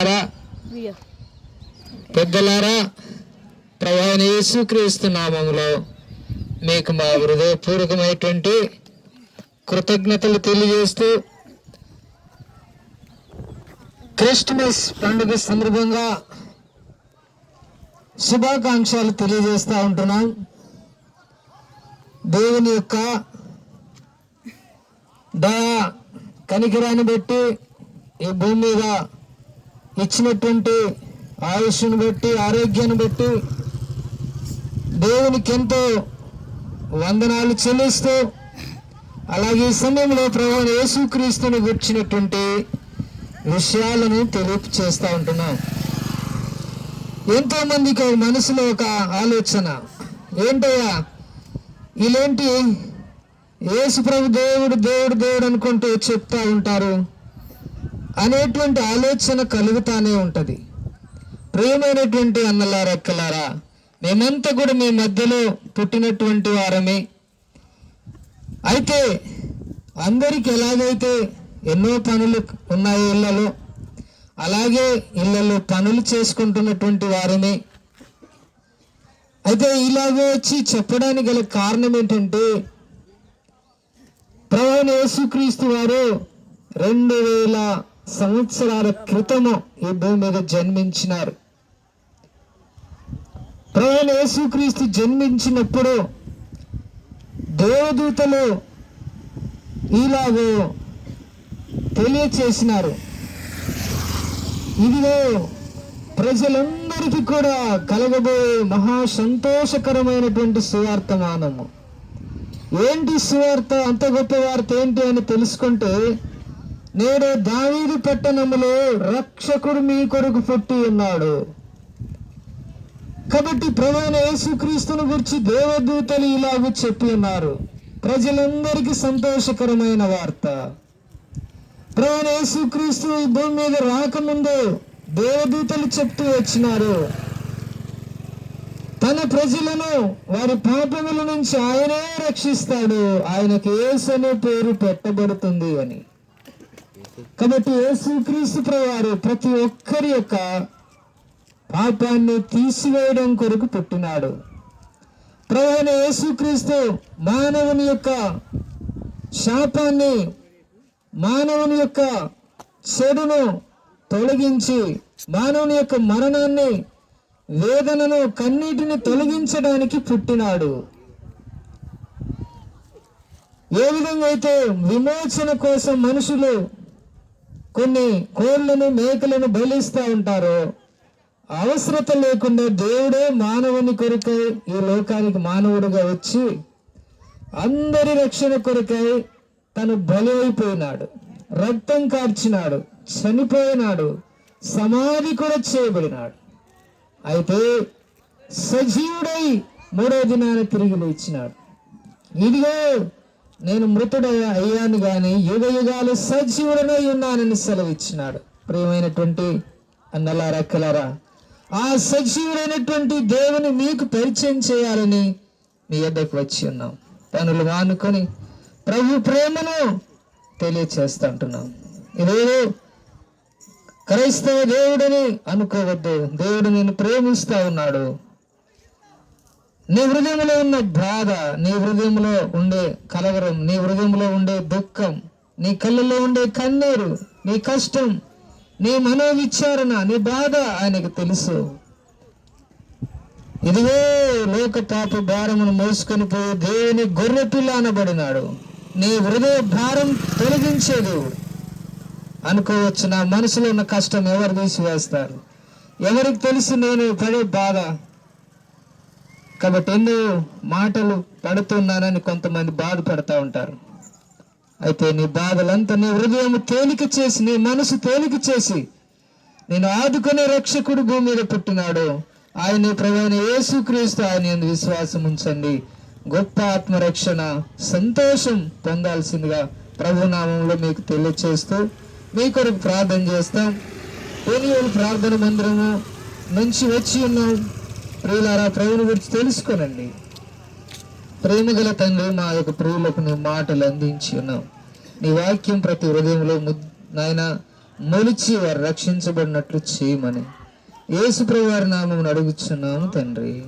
పెద్దలారా పెద్దలారా ప్రవాహన యేసుక్రీస్తు నామములో మీకు మా హృదయపూర్వకమైనటువంటి కృతజ్ఞతలు తెలియజేస్తూ క్రిస్టమస్ పండుగ సందర్భంగా శుభాకాంక్షలు తెలియజేస్తూ ఉంటున్నాం. దేవుని యొక్క దయ కనికరాన్ని బట్టి ఈ భూమి మీద ఇచ్చినటువంటి ఆయుష్ను బట్టి ఆరోగ్యాన్ని బట్టి దేవునికి ఎంతో వందనాలు చెల్లిస్తూ అలాగే ఈ సమయంలో ప్రభు యేసుక్రీస్తుని గుర్చినటువంటి విషయాలను తెలియచేస్తూ ఉంటున్నాం. ఎంతో మందికి మనసులో ఒక ఆలోచన. ఏంటయ్యా? వీళ్ళేంటి యేసు ప్రభు దేవుడు దేవుడు దేవుడు అనుకుంటూ చెప్తా ఉంటారు. అనేటువంటి ఆలోచన కలుగుతానే ఉంటుంది. ప్రియమైనటువంటి అన్నలారా అక్కలారా మేమంతా కూడా మీ మధ్యలో పుట్టినటువంటి వారమే. అయితే అందరికి ఎలాగైతే ఎన్నో పనులు ఉన్నాయి ఇళ్ళలో అలాగే ఇళ్ళలో పనులు చేసుకుంటున్నటువంటి వారమే. అయితే ఇలాగే వచ్చి చెప్పడానికి గల కారణం ఏంటంటే ప్రవణ యేసుక్రీస్తు వారు రెండు వేల సంవత్సరాల క్రితము ఈ భూమి మీద జన్మించినారు. ప్రయాణ యేసుక్రీస్తు జన్మించినప్పుడు దేవదూతలు ఇలాగో తెలియచేసినారు. ఇదిగో ప్రజలందరికీ కూడా కలగబోయే మహా సంతోషకరమైనటువంటి సువార్తమానము ఏంటి సువార్త? అంత గొప్ప వార్త ఏంటి అని తెలుసుకుంటే నేడు దావీదు పట్టణములో రక్షకుడు మీ కొరకు పుట్టి ఉన్నాడు. కాబట్టి ప్రధాన యేసుక్రీస్తును గురించి దేవదూతలు ఇలాగ చెప్పి ఉన్నారు. ప్రజలందరికీ సంతోషకరమైన వార్త. ప్రధాన యేసుక్రీస్తు ఈ భూమి మీద రాకముందు దేవదూతలు చెప్తూ వచ్చినారు. తన ప్రజలను వారి పాపముల నుంచి ఆయనే రక్షిస్తాడు. ఆయనకు యేసు అనే పేరు పెట్టబడుతుంది అని. కాబట్టి యేసుక్రీస్తు ప్రవారు ప్రతి ఒక్కరి యొక్క పాపాన్ని తీసివేయడం కొరకు పుట్టినాడు. ప్రధాన యేసుక్రీస్తు మానవుని యొక్క శాపాన్ని మానవుని యొక్క చెడును తొలగించి మానవుని యొక్క మరణాన్ని వేదనను కన్నీటిని తొలగించడానికి పుట్టినాడు. ఏ విధంగా అయితే విమోచన కోసం మనుషులు కొన్ని కోళ్ళను మేకలను బలిస్తూ ఉంటారో. అవసరత లేకుండా దేవుడే మానవుని కొరకై ఈ లోకానికి మానవుడుగా వచ్చి అందరి రక్షణ కొరకై తను బలి అయిపోయినాడు రక్తం కార్చినాడు. చనిపోయినాడు. సమాధి కూడా చేయబడినాడు. అయితే సజీవుడై మూడో దినాన తిరిగి లేచినాడు. ఇదిగో నేను మృతుడ అయ్యాను గాని యుగ యుగాలు సజీవుడనై ఉన్నానని సెలవిచ్చినాడు. ప్రియమైనటువంటి అన్నలారా కలరా ఆ సజీవుడైనటువంటి దేవుని మీకు పరిచయం చేయాలని మీ ఎద్దకు వచ్చి ఉన్నాం. పనులు మానుకొని ప్రభు ప్రేమను తెలియచేస్తుంటున్నాం ఇదేదో క్రైస్తవ దేవుడని అనుకోవద్దు. దేవుడు నేను ప్రేమిస్తా ఉన్నాడు. నీ హృదయంలో ఉన్న బాధ నీ హృదయంలో ఉండే కలవరం నీ హృదయంలో ఉండే దుఃఖం నీ కళ్ళల్లో ఉండే కన్నీరు నీ కష్టం నీ మనోవిచారణ నీ బాధ ఆయనకు తెలుసు. ఇదిగో లోక పాప భారమును మోసుకొని పోయి దేవుని గొర్రె పిల్ల అనబడినాడు. నీ హృదయ భారం తొలగించేది. అనుకోవచ్చు నా మనసులో ఉన్న కష్టం ఎవరు తీసివేస్తారు? ఎవరికి తెలుసు నేను పడే బాధ? కాబట్టి ఎన్ని మాటలు పడుతున్నానని కొంతమంది బాధపడతా ఉంటారు. అయితే నీ బాధలంతా నీ హృదయం తేలిక చేసి నీ మనసు తేలిక చేసి నేను ఆదుకునే రక్షకుడు భూమి మీద పుట్టినాడు. ఆయన ప్రధాన యేసుక్రీస్తు ఆయన విశ్వాసం ఉంచండి. గొప్ప ఆత్మరక్షణ సంతోషం పొందాల్సిందిగా ప్రభునామంలో మీకు తెలియచేస్తూ మీ కొరకు ప్రార్థన చేస్తాం. పెనియోలు ప్రార్థన మందిరము నుంచి వచ్చి ఉన్నాం. ప్రియులారా ప్రేమను గురించి తెలుసుకోనండి. ప్రేమగల తండ్రి మా యొక్క ప్రియులకు నీ మాటలు అందించి ఉన్నావు. నీ వాక్యం ప్రతి హృదయంలో ముద్ నాయన మొలిచి వారు రక్షించబడినట్లు చేయమని. యేసు వారి నామం అడుగుచున్నాము తండ్రి.